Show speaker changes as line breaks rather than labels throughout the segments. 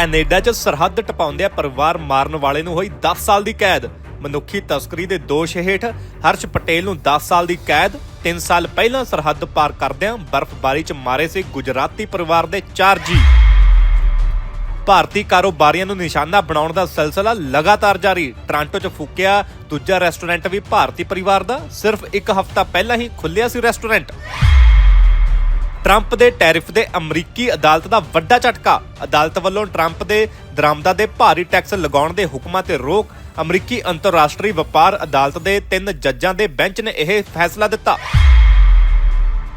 Canada 'ਚ ਸਰਹੱਦ ਟਪਾਉਂਦਿਆਂ ਪਰਿਵਾਰ ਮਾਰਨ ਵਾਲੇ ਨੂੰ ਹੋਈ 10 ਸਾਲ ਦੀ ਕੈਦ। ਮਨੁੱਖੀ ਤਸਕਰੀ ਦੇ ਦੋਸ਼ ਹੇਠ ਹਰਸ਼ ਪਟੇਲ ਨੂੰ 10 ਸਾਲ ਦੀ ਕੈਦ 3 ਸਾਲ ਪਹਿਲਾਂ ਸਰਹੱਦ ਪਾਰ ਕਰਦਿਆਂ ਬਰਫ਼ਬਾਰੀ 'ਚ ਮਾਰੇ ਸੀ ਗੁਜਰਾਤੀ ਪਰਿਵਾਰ ਦੇ 4 ਜੀ। ਭਾਰਤੀ ਕਾਰੋਬਾਰੀਆਂ ਨੂੰ ਨਿਸ਼ਾਨਾ ਬਣਾਉਣ ਦਾ ਸਿਲਸਿਲਾ ਲਗਾਤਾਰ ਜਾਰੀ। ਟ੍ਰਾਂਟੋ 'ਚ ਫੂਕਿਆ ਦੂਜਾ ਰੈਸਟੋਰੈਂਟ ਵੀ ਭਾਰਤੀ ਪਰਿਵਾਰ ਦਾ, ਸਿਰਫ ਇੱਕ ਹਫ਼ਤਾ ਪਹਿਲਾਂ ਹੀ ਖੁੱਲਿਆ ਸੀ ਰੈਸਟੋਰੈਂਟ। ਟਰੰਪ ਦੇ ਟੈਰਿਫ ਦੇ ਅਮਰੀਕੀ ਅਦਾਲਤ ਦਾ ਵੱਡਾ ਝਟਕਾ। ਅਦਾਲਤ ਵੱਲੋਂ ਟਰੰਪ ਦੇ ਦਰਾਮਦਾਂ ਦੇ ਭਾਰੀ ਟੈਕਸ ਲਗਾਉਣ ਦੇ ਹੁਕਮਾਂ ਤੇ ਰੋਕ ਅਮਰੀਕੀ ਅੰਤਰਰਾਸ਼ਟਰੀ ਵਪਾਰ ਅਦਾਲਤ ਦੇ ਤਿੰਨ ਜੱਜਾਂ ਦੇ ਬੈਂਚ ਨੇ ਇਹ ਫੈਸਲਾ ਦਿੱਤਾ।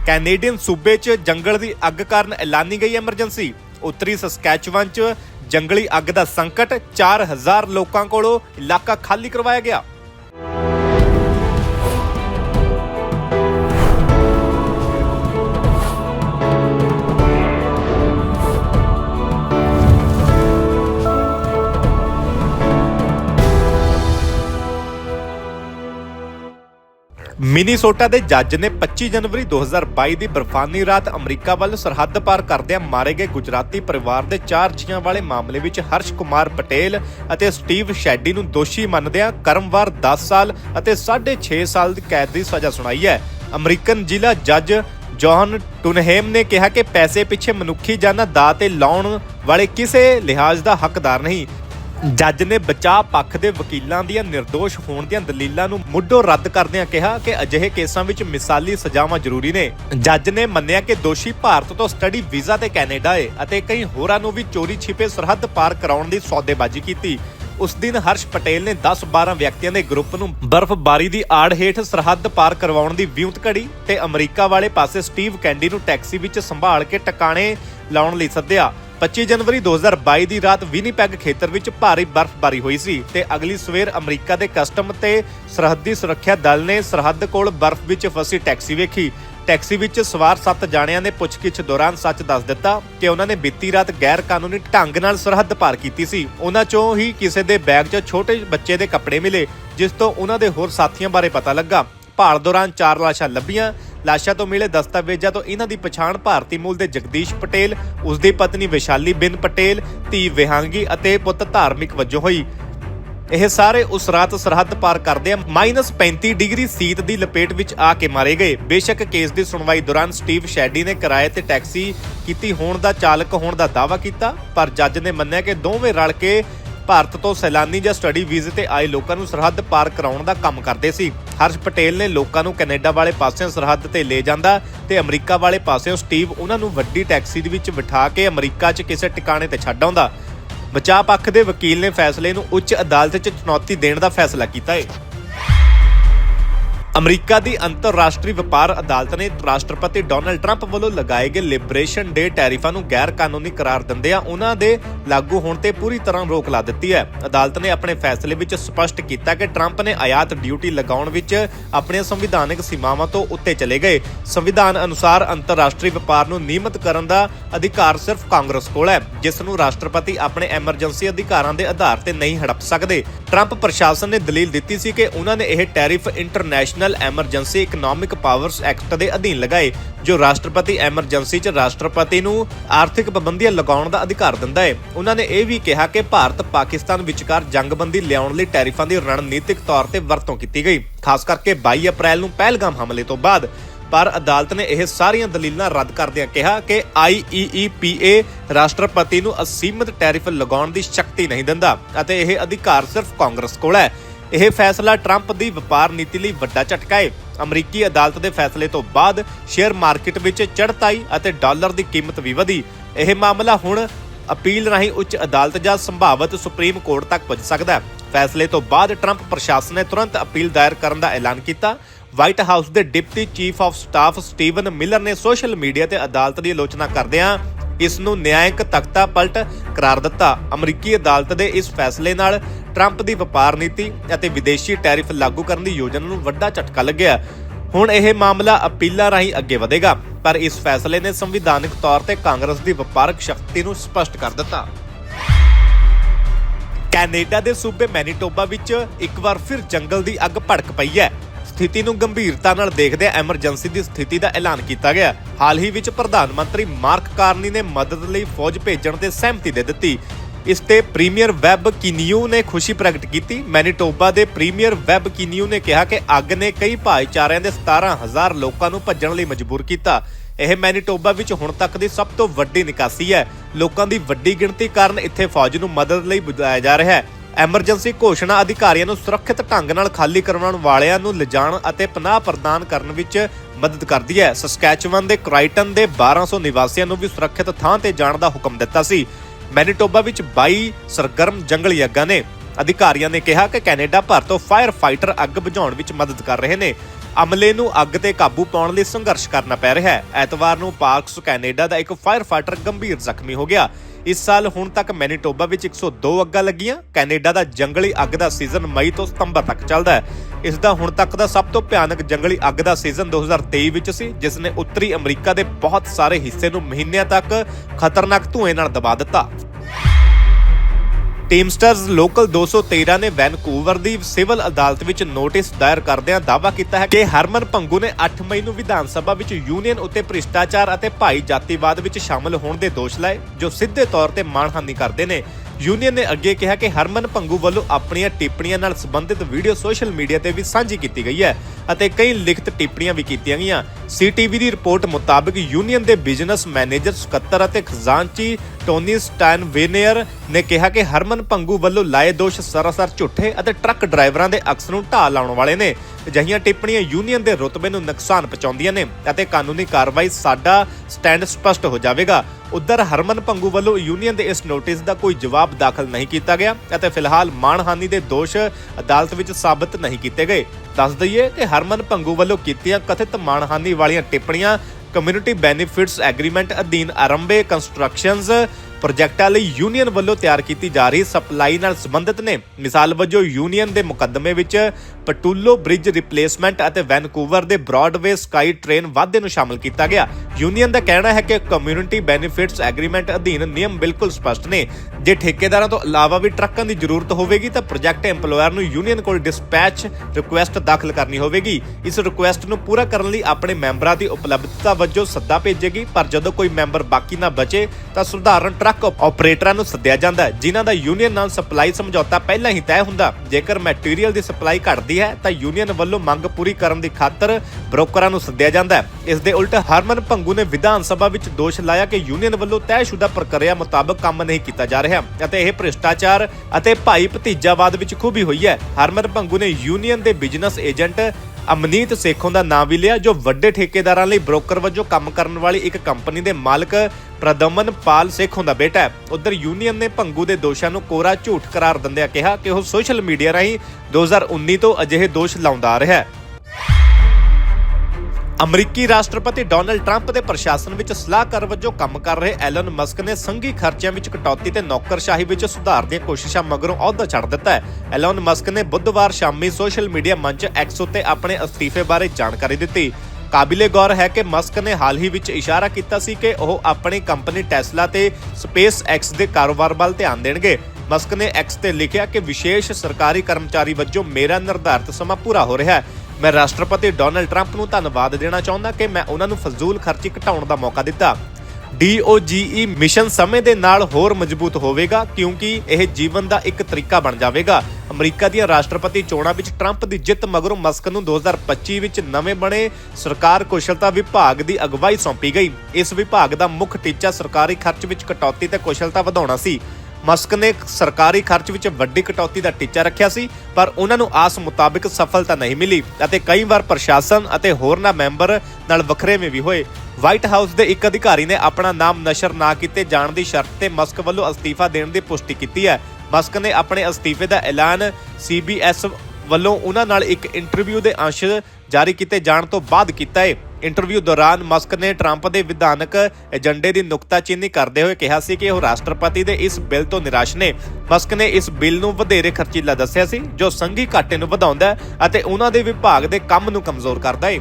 ਕੈਨੇਡੀਅਨ ਸੂਬੇ 'ਚ ਜੰਗਲ ਦੀ ਅੱਗ ਕਾਰਨ ਐਲਾਨੀ ਗਈ ਐਮਰਜੈਂਸੀ। ਉੱਤਰੀ ਸਸਕੈਚੁਅਨ 'ਚ ਜੰਗਲੀ ਅੱਗ ਦਾ ਸੰਕਟ 4000 ਲੋਕਾਂ ਕੋਲੋਂ ਇਲਾਕਾ ਖਾਲੀ ਕਰਵਾਇਆ ਗਿਆ। ਮਿਨੀਸੋਟਾ ਦੇ ਜੱਜ ਨੇ 25 ਜਨਵਰੀ 2022 ਦੀ ਬਰਫਾਨੀ ਰਾਤ ਅਮਰੀਕਾ ਵੱਲ ਸਰਹੱਦ ਪਾਰ ਕਰਦਿਆਂ ਮਾਰੇ ਗਏ ਗੁਜਰਾਤੀ ਪਰਿਵਾਰ ਦੇ ਚਾਰ ਜੀਆਂ ਵਾਲੇ ਮਾਮਲੇ ਵਿੱਚ ਹਰਸ਼ ਕੁਮਾਰ ਪਟੇਲ ਅਤੇ ਸਟੀਵ ਸ਼ੈਡੀ ਨੂੰ ਦੋਸ਼ੀ ਮੰਨਦਿਆਂ ਕਰਮਵਾਰ 10 ਸਾਲ ਅਤੇ 6.5 ਸਾਲ ਦੀ ਕੈਦ ਦੀ ਸਜ਼ਾ ਸੁਣਾਈ ਹੈ। ਅਮਰੀਕਨ ਜ਼ਿਲ੍ਹਾ ਜੱਜ ਜੌਹਨ ਟੁਨਹੇਮ ਨੇ ਕਿਹਾ ਕਿ ਪੈਸੇ ਪਿੱਛੇ ਮਨੁੱਖੀ ਜਾਨਾਂ ਦਾ ਤੇ ਲਾਉਣ ਵਾਲੇ ਕਿਸੇ ਲਿਹਾਜ਼ ਦਾ ਹੱਕਦਾਰ ਨਹੀਂ ਜੱਜ ਨੇ ਬਚਾਅ ਪੱਖ ਦੇ ਵਕੀਲਾਂ ਦੀਆਂ નિર્ਦੋਸ਼ ਹੋਣ ਦੀਆਂ ਦਲੀਲਾਂ ਨੂੰ ਮੁੱਢੋਂ ਰੱਦ ਕਰਦਿਆਂ ਕਿਹਾ ਕਿ ਅਜਿਹੇ ਕੇਸਾਂ ਵਿੱਚ ਮਿਸਾਲੀ ਸਜ਼ਾਵਾਂ ਜ਼ਰੂਰੀ ਨੇ। ਜੱਜ ਨੇ ਮੰਨਿਆ ਕਿ ਦੋਸ਼ੀ ਭਾਰਤ ਤੋਂ ਸਟੱਡੀ ਵੀਜ਼ਾ ਤੇ ਕੈਨੇਡਾ ਏ ਅਤੇ ਕਈ ਹੋਰਾਂ ਨੂੰ ਵੀ ਚੋਰੀ ਛਿਪੇ ਸਰਹੱਦ ਪਾਰ ਕਰਾਉਣ ਦੀ ਸੌਦੇਬਾਜ਼ੀ ਕੀਤੀ। ਉਸ ਦਿਨ ਹਰਸ਼ ਪਟੇਲ ਨੇ 10-12 ਵਿਅਕਤੀਆਂ ਦੇ ਗਰੁੱਪ ਨੂੰ ਬਰਫ਼ਬਾਰੀ ਦੀ ਆੜ ਹੇਠ ਸਰਹੱਦ ਪਾਰ ਕਰਵਾਉਣ ਦੀ ਵਿਉਂਤ ਘੜੀ ਤੇ ਅਮਰੀਕਾ ਵਾਲੇ ਪਾਸੇ ਸਟੀਵ ਕੈਂਡੀ ਨੂੰ ਟੈਕਸੀ ਵਿੱਚ ਸੰਭਾਲ ਕੇ ਟਿਕਾਣੇ ਲਾਉਣ ਲਈ ਸੱਦਿਆ। 25 ਜਨਵਰੀ 2022 ਦੀ ਰਾਤ ਵਿਨੀਪੈਗ ਖੇਤਰ ਵਿੱਚ ਭਾਰੀ ਬਰਫ਼ਬਾਰੀ ਹੋਈ ਸੀ ਤੇ ਅਗਲੀ ਸਵੇਰ ਅਮਰੀਕਾ ਦੇ ਕਸਟਮ ਤੇ ਸਰਹੱਦੀ ਸੁਰੱਖਿਆ ਦਲ ਨੇ ਸਰਹੱਦ ਕੋਲ ਬਰਫ਼ ਵਿੱਚ ਫਸੀ ਟੈਕਸੀ ਵੇਖੀ। ਟੈਕਸੀ ਵਿੱਚ ਸਵਾਰ 7 ਜਾਣਿਆਂ ਨੇ ਪੁੱਛਗਿੱਛ ਦੌਰਾਨ ਸੱਚ ਦੱਸ ਦਿੱਤਾ ਕਿ ਉਹਨਾਂ ਨੇ ਬੀਤੀ ਰਾਤ ਗੈਰ ਕਾਨੂੰਨੀ ਢੰਗ ਨਾਲ ਸਰਹੱਦ ਪਾਰ ਕੀਤੀ ਸੀ। ਉਹਨਾਂ ਚੋਂ ਹੀ ਕਿਸੇ ਦੇ ਬੈਗ 'ਚ ਛੋਟੇ ਬੱਚੇ ਦੇ ਕੱਪੜੇ ਮਿਲੇ, ਜਿਸ ਤੋਂ ਉਹਨਾਂ ਦੇ ਹੋਰ ਸਾਥੀਆਂ ਬਾਰੇ ਪਤਾ ਲੱਗਾ। ਭਾਲ ਦੌਰਾਨ ਚਾਰ ਲਾਸ਼ਾਂ ਲੱਭੀਆਂ ਲਾਸ਼ਾਂ ਤੋਂ ਮਿਲੇ ਦਸਤਾਵੇਜ਼ਾਂ ਤੋਂ ਇਹਨਾਂ ਦੀ ਪਛਾਣ ਭਾਰਤੀ ਮੂਲ ਦੇ ਜਗਦੀਸ਼ ਪਟੇਲ, ਉਸ ਦੀ ਪਤਨੀ ਵਿਸ਼ਾਲੀ ਬਿਨ ਪਟੇਲ, ਧੀ ਵਿਹਾਂਗੀ ਅਤੇ ਪੁੱਤ ਧਾਰਮਿਕ ਵਜੋਂ ਹੋਈ। ਇਹ ਸਾਰੇ ਉਸ ਰਾਤ ਸਰਹੱਦ ਪਾਰ ਕਰਦੇ ਆ -35 ਡਿਗਰੀ ਸੀਤ ਦੀ ਲਪੇਟ ਵਿੱਚ ਆ ਕੇ ਮਾਰੇ ਗਏ। ਬੇਸ਼ੱਕ ਕੇਸ ਦੀ ਸੁਣਵਾਈ ਦੌਰਾਨ ਸਟੀਵ ਸ਼ੈਡੀ ਨੇ ਕਿਰਾਏ ਤੇ ਟੈਕਸੀ ਕੀਤੀ ਹੋਣ ਦਾ ਚਾਲਕ ਹੋਣ ਦਾ ਦਾਅਵਾ ਕੀਤਾ, ਪਰ ਜੱਜ ਨੇ ਮੰਨਿਆ ਕਿ ਦੋਵੇਂ ਰਲ ਕੇ ਭਾਰਤ ਤੋਂ ਸੈਲਾਨੀ ਜਾਂ ਸਟੱਡੀ ਵੀਜ਼ੇ ਤੇ ਆਏ ਲੋਕਾਂ ਨੂੰ ਸਰਹੱਦ ਪਾਰ ਕਰਾਉਣ ਦਾ ਕੰਮ ਕਰਦੇ ਸੀ। ਹਰਸ਼ ਪਟੇਲ ਨੇ ਲੋਕਾਂ ਨੂੰ ਕੈਨੇਡਾ ਵਾਲੇ ਪਾਸਿਓਂ ਸਰਹੱਦ ਤੇ ਲੈ ਜਾਂਦਾ ਤੇ ਅਮਰੀਕਾ ਵਾਲੇ ਪਾਸਿਓਂ ਸਟੀਵ ਉਹਨਾਂ ਨੂੰ ਵੱਡੀ ਟੈਕਸੀ ਦੇ ਵਿੱਚ ਬਿਠਾ ਕੇ ਅਮਰੀਕਾ 'ਚ ਕਿਸੇ ਟਿਕਾਣੇ ਤੇ ਛੱਡ ਆਉਂਦਾ। ਬਚਾਅ ਪੱਖ ਦੇ ਵਕੀਲ ਨੇ ਫੈਸਲੇ ਨੂੰ ਉੱਚ ਅਦਾਲਤ 'ਚ ਚੁਣੌਤੀ ਦੇਣ ਦਾ ਫੈਸਲਾ ਕੀਤਾ ਹੈ ਅਮਰੀਕਾ ਦੀ ਅੰਤਰਰਾਸ਼ਟਰੀ ਵਪਾਰ ਅਦਾਲਤ ਨੇ ਰਾਸ਼ਟਰਪਤੀ ਡੋਨਲਡ ਟਰੰਪ ਵੱਲੋਂ ਲਗਾਏ ਗਏ ਲਿਬਰੇਸ਼ਨ ਡੇ ਟੈਰਿਫਾਂ ਨੂੰ ਗੈਰ ਕਾਨੂੰਨੀ ਕਰਾਰ ਦਿੰਦਿਆਂ ਉਹਨਾਂ ਦੇ ਲਾਗੂ ਹੋਣ ਤੇ ਪੂਰੀ ਤਰ੍ਹਾਂ ਰੋਕ ਲਾ ਦਿੱਤੀ ਹੈ। ਅਦਾਲਤ ਨੇ ਆਪਣੇ ਫੈਸਲੇ ਵਿੱਚ ਸਪਸ਼ਟ ਕੀਤਾ ਕਿ ਟਰੰਪ ਨੇ ਆਯਾਤ ਡਿਊਟੀ ਲਗਾਉਣ ਵਿੱਚ ਆਪਣੀਆਂ ਸੰਵਿਧਾਨਕ ਸੀਮਾਵਾਂ ਤੋਂ ਉੱਤੇ ਚਲੇ ਗਏ। ਸੰਵਿਧਾਨ ਅਨੁਸਾਰ ਅੰਤਰਰਾਸ਼ਟਰੀ ਵਪਾਰ ਨੂੰ ਨਿਯਮਤ ਕਰਨ ਦਾ ਅਧਿਕਾਰ ਸਿਰਫ ਕਾਂਗਰਸ ਕੋਲ ਹੈ, ਜਿਸ ਨੂੰ ਰਾਸ਼ਟਰਪਤੀ ਆਪਣੇ ਐਮਰਜੈਂਸੀ ਅਧਿਕਾਰਾਂ ਦੇ ਆਧਾਰ ਤੇ ਨਹੀਂ ਹੜਪ ਸਕਦੇ। ਟਰੰਪ ਪ੍ਰਸ਼ਾਸਨ ਨੇ ਦਲੀਲ ਦਿੱਤੀ ਸੀ ਕਿ ਉਹਨਾਂ ਨੇ ਇਹ tariff International Emergency Economic Powers Act ਦੇ ਅਧੀਨ ਲਗਾਏ, ਜੋ ਰਾਸ਼ਟਰਪਤੀ ਐਮਰਜੈਂਸੀ 'ਚ ਰਾਸ਼ਟਰਪਤੀ ਨੂੰ ਆਰਥਿਕ ਪਾਬੰਦੀਆਂ ਲਗਾਉਣ ਦਾ ਅਧਿਕਾਰ ਦਿੰਦਾ ਹੈ ਉਹਨਾਂ ਨੇ ਇਹ ਵੀ ਕਿਹਾ ਕਿ ਭਾਰਤ ਪਾਕਿਸਤਾਨ ਵਿਚਕਾਰ ਜੰਗਬੰਦੀ ਲਿਆਉਣ ਲਈ ਟੈਰਿਫਾਂ ਦੀ ਰਣਨੀਤਿਕ ਤੌਰ ਤੇ ਵਰਤੋਂ ਕੀਤੀ ਗਈ। ਖਾਸ ਕਰਕੇ 22 ਅਪ੍ਰੈਲ ਨੂੰ ਪਹਿਲਗਾਮ ਹਮਲੇ ਤੋਂ ਬਾਅਦ, ਪਰ ਅਦਾਲਤ ਨੇ ਇਹ ਸਾਰੀਆਂ ਦਲੀਲਾਂ ਰੱਦ ਕਰਦਿਆਂ ਕਿਹਾ ਕਿ IEEPA ਰਾਸ਼ਟਰਪਤੀ ਨੂੰ ਅਸੀਮਿਤ ਟੈਰਿਫ ਲਗਾਉਣ ਦੀ ਸ਼ਕਤੀ ਨਹੀਂ ਦਿੰਦਾ, ਅਤੇ ਇਹ ਅਧਿਕਾਰ ਸਿਰਫ ਕਾਂਗਰਸ ਕੋਲ ਹੈ। ਇਹ ਫੈਸਲਾ ਟਰੰਪ ਦੀ ਵਪਾਰ ਨੀਤੀ ਲਈ ਵੱਡਾ ਝਟਕਾ ਹੈ ਅਮਰੀਕੀ ਅਦਾਲਤ ਦੇ ਫੈਸਲੇ ਤੋਂ ਬਾਅਦ ਸ਼ੇਅਰ ਮਾਰਕੀਟ ਵਿੱਚ ਚੜ੍ਹਤ ਆਈ ਅਤੇ ਡਾਲਰ ਦੀ ਕੀਮਤ ਵੀ ਵਧੀ। ਇਹ ਮਾਮਲਾ ਹੁਣ ਅਪੀਲ ਰਾਹੀਂ ਉੱਚ ਅਦਾਲਤ ਜਾਂ ਸੰਭਾਵਤ ਸੁਪਰੀਮ ਕੋਰਟ ਤੱਕ ਪਹੁੰਚ ਸਕਦਾ ਹੈ। ਫੈਸਲੇ ਤੋਂ ਬਾਅਦ ਟਰੰਪ ਪ੍ਰਸ਼ਾਸਨ ਨੇ ਤੁਰੰਤ ਅਪੀਲ ਦਾਇਰ ਕਰਨ ਦਾ ਐਲਾਨ ਕੀਤਾ। ਵਾਈਟ ਹਾਊਸ ਦੇ deputy chief of staff Steven Miller ਨੇ ਸੋਸ਼ਲ ਮੀਡੀਆ ਤੇ ਅਦਾਲਤ ਦੀ ਆਲੋਚਨਾ ਕਰਦਿਆਂ ਇਸ ਨੂੰ ਨਿਆਇਕ ਤਖਤਾ ਪਲਟ ਕਰਾਰ ਦਿੱਤਾ। ਅਮਰੀਕੀ ਅਦਾਲਤ ਦੇ ਇਸ ਫੈਸਲੇ ਨਾਲ ਟਰੰਪ ਦੀ ਵਪਾਰ ਨੀਤੀ ਅਤੇ ਵਿਦੇਸ਼ੀ ਟੈਰਿਫ ਲਾਗੂ ਕਰਨ ਦੀ ਯੋਜਨਾ ਨੂੰ ਵੱਡਾ ਝਟਕਾ ਲੱਗਿਆ। ਹੁਣ ਇਹ ਮਾਮਲਾ ਅਪੀਲਾਂ ਰਾਹੀਂ ਅੱਗੇ ਵਧੇਗਾ, ਪਰ ਇਸ ਫੈਸਲੇ ਨੇ ਸੰਵਿਧਾਨਕ ਤੌਰ ਤੇ ਕਾਂਗਰਸ ਦੀ ਵਪਾਰਕ ਸ਼ਕਤੀ ਨੂੰ ਸਪਸ਼ਟ ਕਰ ਦਿੱਤਾ। ਕੈਨੇਡਾ ਦੇ ਸੂਬੇ ਮੈਨੀਟੋਬਾ ਵਿੱਚ ਇੱਕ ਵਾਰ ਫਿਰ ਜੰਗਲ ਦੀ ਅੱਗ ਭੜਕ ਪਈ ਹੈ। ਸਥਿਤੀ ਨੂੰ ਗੰਭੀਰਤਾ ਨਾਲ ਦੇਖਦਿਆਂ ਐਮਰਜੈਂਸੀ ਦੀ ਸਥਿਤੀ ਦਾ ਐਲਾਨ ਕੀਤਾ ਗਿਆ। ਹਾਲ ਹੀ ਵਿੱਚ ਪ੍ਰਧਾਨ ਮੰਤਰੀ ਮਾਰਕ ਕਾਰਨੀ ਨੇ ਮਦਦ ਲਈ ਫੌਜ ਭੇਜਣ ਤੇ ਸਹਿਮਤੀ ਦੇ ਦਿੱਤੀ। ਇਸ ਤੇ ਪ੍ਰੀਮੀਅਰ ਵੈਬ ਕੀਨੀਊ ਨੇ ਖੁਸ਼ੀ ਪ੍ਰਗਟ ਕੀਤੀ। ਮੈਨੀਟੋਬਾ ਦੇ ਪ੍ਰੀਮੀਅਰ ਵੈਬ ਕੀਨੀਊ ਨੇ ਕਿਹਾ ਕਿ ਅੱਗ ਨੇ ਕਈ ਭਾਈਚਾਰਿਆਂ ਦੇ 17000 ਲੋਕਾਂ ਨੂੰ ਭੱਜਣ ਲਈ ਮਜਬੂਰ ਕੀਤਾ। ਇਹ ਮੈਨੀਟੋਬਾ ਵਿੱਚ ਹੁਣ ਤੱਕ ਦੀ ਸਭ ਤੋਂ ਵੱਡੀ ਨਿਕਾਸੀ ਹੈ। ਲੋਕਾਂ ਦੀ ਵੱਡੀ ਗਿਣਤੀ ਕਾਰਨ ਇੱਥੇ ਫੌਜ ਨੂੰ ਮਦਦ ਲਈ ਬੁਲਾਇਆ ਜਾ ਰਿਹਾ ਹੈ। ਐਮਰਜੈਂਸੀ ਘੋਸ਼ਣਾ ਅਧਿਕਾਰੀਆਂ ਨੂੰ ਸੁਰੱਖਿਅਤ ਢੰਗ ਨਾਲ ਖਾਲੀ ਕਰਵਾਉਣ ਵਾਲਿਆਂ ਨੂੰ ਲਿਜਾਣ ਅਤੇ ਪਨਾਹ ਪ੍ਰਦਾਨ ਕਰਨ ਵਿੱਚ ਮਦਦ ਕਰਦੀ ਹੈ। ਸਸਕੈਚੁਅਨ ਦੇ ਕ੍ਰਾਈਟਨ ਦੇ 1200 ਨਿਵਾਸੀਆਂ ਨੂੰ ਵੀ ਸੁਰੱਖਿਅਤ ਥਾਂ ਤੇ ਜਾਣ ਦਾ ਹੁਕਮ ਦਿੱਤਾ ਸੀ। ਮੈਨੀਟੋਬਾ ਵਿੱਚ 22 ਸਰਗਰਮ ਜੰਗਲੀ ਅੱਗਾਂ ਨੇ ਅਧਿਕਾਰੀਆਂ ਨੇ ਕਿਹਾ ਕਿ ਕੈਨੇਡਾ ਭਰ ਤੋਂ ਫਾਇਰ ਫਾਈਟਰ ਅੱਗ ਬੁਝਾਉਣ ਵਿੱਚ ਮਦਦ ਕਰ ਰਹੇ ਨੇ। ਅਮਲੇ ਨੂੰ ਅੱਗ ਤੇ ਕਾਬੂ ਪਾਉਣ ਲਈ ਸੰਘਰਸ਼ ਕਰਨਾ ਪੈ ਰਿਹਾ ਹੈ। ਐਤਵਾਰ ਨੂੰ ਪਾਰਕਸ ਕੈਨੇਡਾ ਦਾ ਇੱਕ ਫਾਇਰ ਫਾਈਟਰ ਗੰਭੀਰ ਜ਼ਖਮੀ ਹੋ ਗਿਆ। ਇਸ ਸਾਲ ਹੁਣ ਤੱਕ ਮੈਨੀਟੋਬਾ ਵਿੱਚ 102 ਅੱਗਾਂ ਲੱਗੀਆਂ। ਕੈਨੇਡਾ ਦਾ ਜੰਗਲੀ ਅੱਗ ਦਾ ਸੀਜ਼ਨ ਮਈ ਤੋਂ ਸਤੰਬਰ ਤੱਕ ਚੱਲਦਾ ਹੈ। ਇਸ ਦਾ ਹੁਣ ਤੱਕ ਦਾ ਸਭ ਤੋਂ ਭਿਆਨਕ ਜੰਗਲੀ ਅੱਗ ਦਾ ਸੀਜ਼ਨ 2023 ਵਿੱਚ ਸੀ, ਜਿਸ ਨੇ ਉੱਤਰੀ ਅਮਰੀਕਾ ਦੇ ਬਹੁਤ ਸਾਰੇ ਹਿੱਸੇ ਨੂੰ ਮਹੀਨਿਆਂ ਤੱਕ ਖਤਰਨਾਕ ਧੂਏ ਨਾਲ ਦਬਾ ਦਿੱਤਾ। ਟੀਮਸਟਰਸ ਲੋਕਲ 213 ਨੇ ਵੈਨਕੂਵਰ ਦੀ ਸਿਵਲ ਅਦਾਲਤ ਵਿੱਚ ਨੋਟਿਸ ਦਾਇਰ ਕਰਦਿਆਂ ਦਾਅਵਾ ਕੀਤਾ ਹੈ ਕਿ ਹਰਮਨ ਭੰਗੂ ਨੇ 8 ਮਈ ਨੂੰ ਵਿਧਾਨ ਸਭਾ ਵਿੱਚ ਯੂਨੀਅਨ ਉੱਤੇ ਭ੍ਰਿਸ਼ਟਾਚਾਰ ਅਤੇ ਭਾਈ ਜਾਤੀਵਾਦ ਵਿੱਚ ਸ਼ਾਮਲ ਹੋਣ ਦੇ ਦੋਸ਼ ਲਾਏ, ਜੋ ਸਿੱਧੇ ਤੌਰ ਤੇ ਮਾਣਹਾਨੀ ਕਰਦੇ ਨੇ। ਯੂਨੀਅਨ ਨੇ ਅੱਗੇ ਕਿਹਾ ਕਿ ਹਰਮਨ ਭੰਗੂ ਵੱਲੋਂ ਆਪਣੀਆਂ ਟਿੱਪਣੀਆਂ ਨਾਲ ਸੰਬੰਧਿਤ ਵੀਡੀਓ ਸੋਸ਼ਲ ਮੀਡੀਆ ਤੇ ਵੀ ਸਾਂਝੀ ਕੀਤੀ ਗਈ ਹੈ ਅਤੇ ਕਈ ਲਿਖਤ ਟਿੱਪਣੀਆਂ ਵੀ ਕੀਤੀਆਂ ਗਈਆਂ। ਸੀਟੀਵੀ ਦੀ ਰਿਪੋਰਟ ਮੁਤਾਬਕ ਯੂਨੀਅਨ ਦੇ ਬਿਜ਼ਨਸ ਮੈਨੇਜਰ, ਸਕੱਤਰ ਅਤੇ ਖਜ਼ਾਨਚੀ ਟੋਨੀ ਸਟੈਨ ਨੇ ਕਿਹਾ ਕਿ ਹਰਮਨ ਭੰਗੂ ਵੱਲੋਂ ਲਾਏ ਦੋਸ਼ ਸਰਾਸਰ ਝੂਠੇ ਅਤੇ ਟਰੱਕ ਡਰਾਈਵਰਾਂ ਦੇ ਅਕਸ ਨੂੰ ਢਾਹ ਲਾਉਣ ਵਾਲੇ ਨੇ। ਅਜਿਹੀਆਂ ਟਿੱਪਣੀਆਂ ਯੂਨੀਅਨ ਦੇ ਰੁਤਬੇ ਨੂੰ ਨੁਕਸਾਨ ਪਹੁੰਚਾਉਂਦੀਆਂ ਨੇ ਅਤੇ ਕਾਨੂੰਨੀ ਕਾਰਵਾਈ ਸਾਡਾ ਸਟੈਂਡ ਸਪਸ਼ਟ ਹੋ ਜਾਵੇਗਾ। ਉਧਰ ਹਰਮਨ ਭੰਗੂ ਵੱਲੋਂ ਯੂਨੀਅਨ ਦੇ ਇਸ ਨੋਟਿਸ ਦਾ ਕੋਈ ਜਵਾਬ ਦਾਖਲ ਨਹੀਂ ਕੀਤਾ ਗਿਆ ਅਤੇ ਫਿਲਹਾਲ ਮਾਣਹਾਨੀ ਦੇ ਦੋਸ਼ ਅਦਾਲਤ ਵਿੱਚ ਸਾਬਤ ਨਹੀਂ ਕੀਤੇ ਗਏ। ਦੱਸ ਦਈਏ ਕਿ ਹਰਮਨ ਭੰਗੂ ਵੱਲੋਂ ਕੀਤੀਆਂ ਕਥਿਤ ਮਾਣਹਾਨੀ ਵਾਲੀਆਂ ਟਿੱਪਣੀਆਂ ਕਮਿਊਨਿਟੀ ਬੈਨੀਫਿਟਸ ਐਗਰੀਮੈਂਟ ਅਧੀਨ ਆਰੰਭੇ ਕੰਸਟਰਕਸ਼ਨਸ ਪ੍ਰੋਜੈਕਟਾਂ ਲਈ ਯੂਨੀਅਨ ਵੱਲੋਂ ਤਿਆਰ ਕੀਤੀ ਜਾ ਰਹੀ ਸਪਲਾਈ ਨਾਲ ਸੰਬੰਧਿਤ ਨੇ। ਮਿਸਾਲ ਵਜੋਂ ਯੂਨੀਅਨ ਦੇ ਮੁਕੱਦਮੇ ਵਿੱਚ ਪਟੂਲੋ ਬ੍ਰਿਜ ਰਿਪਲੇਸਮੈਂਟ ਅਤੇ ਵੈਨਕੂਵਰ ਦੇ ਬ੍ਰੌਡਵੇ ਸਕਾਈ ਟ੍ਰੇਨ ਵਾਧੇ ਨੂੰ ਸ਼ਾਮਲ ਕੀਤਾ ਗਿਆ। ਯੂਨੀਅਨ ਦਾ ਕਹਿਣਾ ਹੈ ਕਿ ਕਮਿਊਨਿਟੀ ਬੈਨੀਫਿਟਸ ਐਗਰੀਮੈਂਟ ਅਧੀਨ ਨਿਯਮ ਬਿਲਕੁਲ ਸਪਸ਼ਟ ਨੇ। ਜੇ ਠੇਕੇਦਾਰਾਂ ਤੋਂ ਇਲਾਵਾ ਵੀ ਟਰੱਕਾਂ ਦੀ ਜ਼ਰੂਰਤ ਹੋਵੇਗੀ, ਤਾਂ ਪ੍ਰੋਜੈਕਟ EMPLOYER ਨੂੰ ਯੂਨੀਅਨ ਕੋਲ ਡਿਸਪੈਚ ਰਿਕੁਐਸਟ ਦਾਖਲ ਕਰਨੀ ਹੋਵੇਗੀ। ਇਸ ਰਿਕੁਐਸਟ ਨੂੰ ਪੂਰਾ ਕਰਨ ਲਈ ਆਪਣੇ ਮੈਂਬਰਾਂ ਦੀ ਉਪਲਬਧਤਾ ਵਜੋਂ ਸੱਦਾ ਭੇਜੇਗੀ, ਪਰ ਜਦੋਂ ਕੋਈ ਮੈਂਬਰ ਬਾਕੀ ਨਾ ਬਚੇ, ਤਾਂ ਸੁਧਾਰਨ ਟਰੱਕ ਆਪਰੇਟਰਾਂ ਨੂੰ ਸੱਦਿਆ ਜਾਂਦਾ ਜਿਨ੍ਹਾਂ ਦਾ ਯੂਨੀਅਨ ਨਾਲ ਸਪਲਾਈ ਸਮਝੌਤਾ ਪਹਿਲਾਂ ਹੀ ਤੈਅ ਹੁੰਦਾ। ਜੇਕਰ ਮਟੀਰੀਅਲ ਦੀ ਸਪਲਾਈ ਘਟਦੀ ਹੈ, ਤਾਂ ਯੂਨੀਅਨ ਵੱਲੋਂ ਮੰਗ ਪੂਰੀ ਕਰਨ ਦੀ ਖਾਤਰ ਬ੍ਰੋਕਰਾਂ ਨੂੰ ਸੱਦਿਆ ਜਾਂਦਾ ਹੈ। ਇਸ ਦੇ ਉਲਟ ਹਰਮਨ ਭੰਗੂ ਨੇ ਵਿਧਾਨ ਸਭਾ ਵਿੱਚ ਦੋਸ਼ ਲਾਇਆ ਕਿ ਯੂਨੀਅਨ ਵੱਲੋਂ ਤੈਅਸ਼ੁਦਾ ਪ੍ਰਕਿਰਿਆ ਮੁਤਾਬਕ ਕੰਮ ਨਹੀਂ ਕੀਤਾ ਜਾ ਰਿਹਾ ਅਤੇ ਇਹ ਭ੍ਰਿਸ਼ਟਾਚਾਰ ਅਤੇ ਭਾਈ ਭਤੀਜਾਵਾਦ ਵਿੱਚ ਖੂਬੀ ਹੋਈ ਹੈ। ਹਰਮਨ ਭੰਗੂ ਨੇ ਯੂਨੀਅਨ ਦੇ ਬਿਜ਼ਨਸ ਏਜੰਟ ਅਮਨੀਤ ਸੇਖੋਂ ਦਾ ਨਾਂ ਵੀ ਲਿਆ, ਜੋ ਵੱਡੇ ਠੇਕੇਦਾਰਾਂ ਲਈ ਬ੍ਰੋਕਰ ਵਜੋਂ ਕੰਮ ਕਰਨ ਵਾਲੀ ਇੱਕ ਕੰਪਨੀ ਦੇ ਮਾਲਕ ਪ੍ਰਦਮਨ ਪਾਲ ਸੇਖੋਂ ਦਾ ਬੇਟਾ ਹੈ। ਉਧਰ ਯੂਨੀਅਨ ਨੇ ਭੰਗੂ ਦੇ ਦੋਸ਼ਾਂ ਨੂੰ ਕੋਰਾ ਝੂਠ ਕਰਾਰ ਦਿੰਦਿਆਂ ਕਿਹਾ ਕਿ ਉਹ ਸੋਸ਼ਲ ਮੀਡੀਆ ਰਾਹੀਂ 2019 ਤੋਂ ਅਜਿਹੇ ਦੋਸ਼ ਲਾਉਂਦਾ ਆ ਰਿਹਾ ਹੈ। ਅਮਰੀਕੀ ਰਾਸ਼ਟਰਪਤੀ ਡੋਨਲਡ ਟਰੰਪ ਦੇ ਪ੍ਰਸ਼ਾਸਨ ਵਿੱਚ ਸਲਾਹਕਾਰ ਵਜੋਂ ਕੰਮ ਕਰ ਰਹੇ ਐਲਨ ਮਸਕ ਨੇ ਸੰਘੀ ਖਰਚਿਆਂ ਵਿੱਚ ਕਟੌਤੀ ਤੇ ਨੌਕਰਸ਼ਾਹੀ ਵਿੱਚ ਸੁਧਾਰ ਦੀਆਂ ਕੋਸ਼ਿਸ਼ਾਂ ਮਗਰੋਂ ਅਹੁਦਾ ਛੱਡ ਦਿੱਤਾ ਹੈ। ਐਲਨ ਮਸਕ ਨੇ ਬੁੱਧਵਾਰ ਸ਼ਾਮੀ ਸੋਸ਼ਲ ਮੀਡੀਆ ਮੰਚ ਐਕਸ ਉੱਤੇ ਆਪਣੇ ਅਸਤੀਫੇ ਬਾਰੇ ਜਾਣਕਾਰੀ ਦਿੱਤੀ। ਕਾਬਿਲੇ ਗੌਰ ਹੈ ਕਿ ਮਸਕ ਨੇ ਹਾਲ ਹੀ ਵਿੱਚ ਇਸ਼ਾਰਾ ਕੀਤਾ ਸੀ ਕਿ ਉਹ ਆਪਣੀ ਕੰਪਨੀ ਟੈਸਲਾ ਤੇ ਸਪੇਸ ਐਕਸ ਦੇ ਕਾਰੋਬਾਰ ਵੱਲ ਧਿਆਨ ਦੇਣਗੇ। ਮਸਕ ਨੇ ਐਕਸ ਤੇ ਲਿਖਿਆ ਕਿ ਵਿਸ਼ੇਸ਼ ਸਰਕਾਰੀ ਕਰਮਚਾਰੀ ਵਜੋਂ ਮੇਰਾ ਨਿਰਧਾਰਤ ਸਮਾਂ ਪੂਰਾ ਹੋ ਰਿਹਾ ਹੈ। ਮੈਂ ਰਾਸ਼ਟਰਪਤੀ ਡੋਨਲਡ ਟਰੰਪ ਨੂੰ ਧੰਨਵਾਦ ਦੇਣਾ ਚਾਹੁੰਦਾ ਕਿ ਮੈਂ ਉਹਨਾਂ ਨੂੰ ਫਜ਼ੂਲ ਖਰਚੀ ਘਟਾਉਣ ਦਾ ਮੌਕਾ ਦਿੱਤਾ। DOGE ਮਿਸ਼ਨ ਸਮੇਂ ਦੇ ਨਾਲ ਹੋਰ ਮਜ਼ਬੂਤ ਹੋਵੇਗਾ ਕਿਉਂਕਿ ਇਹ ਜੀਵਨ ਦਾ ਇੱਕ ਤਰੀਕਾ ਬਣ ਜਾਵੇਗਾ। ਅਮਰੀਕਾ ਦੀਆਂ ਰਾਸ਼ਟਰਪਤੀ ਚੋਣਾਂ ਵਿੱਚ ਟਰੰਪ ਦੀ ਜਿੱਤ ਮਗਰੋਂ ਮਸਕ ਨੂੰ 2025 ਵਿੱਚ ਨਵੇਂ ਬਣੇ ਸਰਕਾਰ ਕੁਸ਼ਲਤਾ ਵਿਭਾਗ ਦੀ ਅਗਵਾਈ ਸੌਂਪੀ ਗਈ। ਇਸ ਵਿਭਾਗ ਦਾ ਮੁੱਖ ਟੀਚਾ ਸਰਕਾਰੀ ਖਰਚ ਵਿੱਚ ਕਟੌਤੀ ਤੇ ਕੁਸ਼ਲਤਾ ਵਧਾਉਣਾ ਸੀ। ਮਸਕ ਨੇ ਸਰਕਾਰੀ ਖਰਚ ਵਿੱਚ ਵੱਡੀ ਕਟੌਤੀ ਦਾ ਟੀਚਾ ਰੱਖਿਆ ਸੀ, ਪਰ ਉਹਨਾਂ ਨੂੰ ਆਸ ਮੁਤਾਬਕ ਸਫਲਤਾ ਨਹੀਂ ਮਿਲੀ ਅਤੇ ਕਈ ਵਾਰ ਪ੍ਰਸ਼ਾਸਨ ਅਤੇ ਹੋਰਨਾਂ ਮੈਂਬਰ ਨਾਲ ਵੱਖਰੇਵੇਂ ਵੀ ਹੋਏ। ਵਾਈਟ ਹਾਊਸ ਦੇ ਇੱਕ ਅਧਿਕਾਰੀ ਨੇ ਆਪਣਾ ਨਾਮ ਨਸ਼ਰ ਨਾ ਕੀਤੇ ਜਾਣ ਦੀ ਸ਼ਰਤ ਤੇ ਮਸਕ ਵੱਲੋਂ ਅਸਤੀਫਾ ਦੇਣ ਦੀ ਪੁਸ਼ਟੀ ਕੀਤੀ ਹੈ। ਮਸਕ ਨੇ ਆਪਣੇ ਅਸਤੀਫੇ ਦਾ ਐਲਾਨ CBS ਵੱਲੋਂ ਉਹਨਾਂ ਨਾਲ ਇੱਕ ਇੰਟਰਵਿਊ ਦੇ ਅੰਸ਼ ਜਾਰੀ ਕੀਤੇ ਜਾਣ ਤੋਂ ਬਾਅਦ ਕੀਤਾ ਹੈ। ਇੰਟਰਵਿਊ ਦੌਰਾਨ ਮਸਕ ਨੇ ਟਰੰਪ ਦੇ ਵਿਧਾਨਕ ਏਜੰਡੇ ਦੀ ਨੁਕਤਾਚੀਨੀ ਕਰਦੇ ਹੋਏ ਕਿਹਾ ਸੀ ਕਿ ਉਹ ਰਾਸ਼ਟਰਪਤੀ ਦੇ ਇਸ ਬਿੱਲ ਤੋਂ ਨਿਰਾਸ਼ ਨੇ। ਮਸਕ ਨੇ ਇਸ ਬਿੱਲ ਨੂੰ ਵਧੇਰੇ ਖਰਚੀਲਾ ਦੱਸਿਆ ਸੀ, ਜੋ ਸੰਘੀ ਘਾਟੇ ਨੂੰ ਵਧਾਉਂਦਾ ਹੈ ਅਤੇ ਉਹਨਾਂ ਦੇ ਵਿਭਾਗ ਦੇ ਕੰਮ ਨੂੰ ਕਮਜ਼ੋਰ ਕਰਦਾ ਹੈ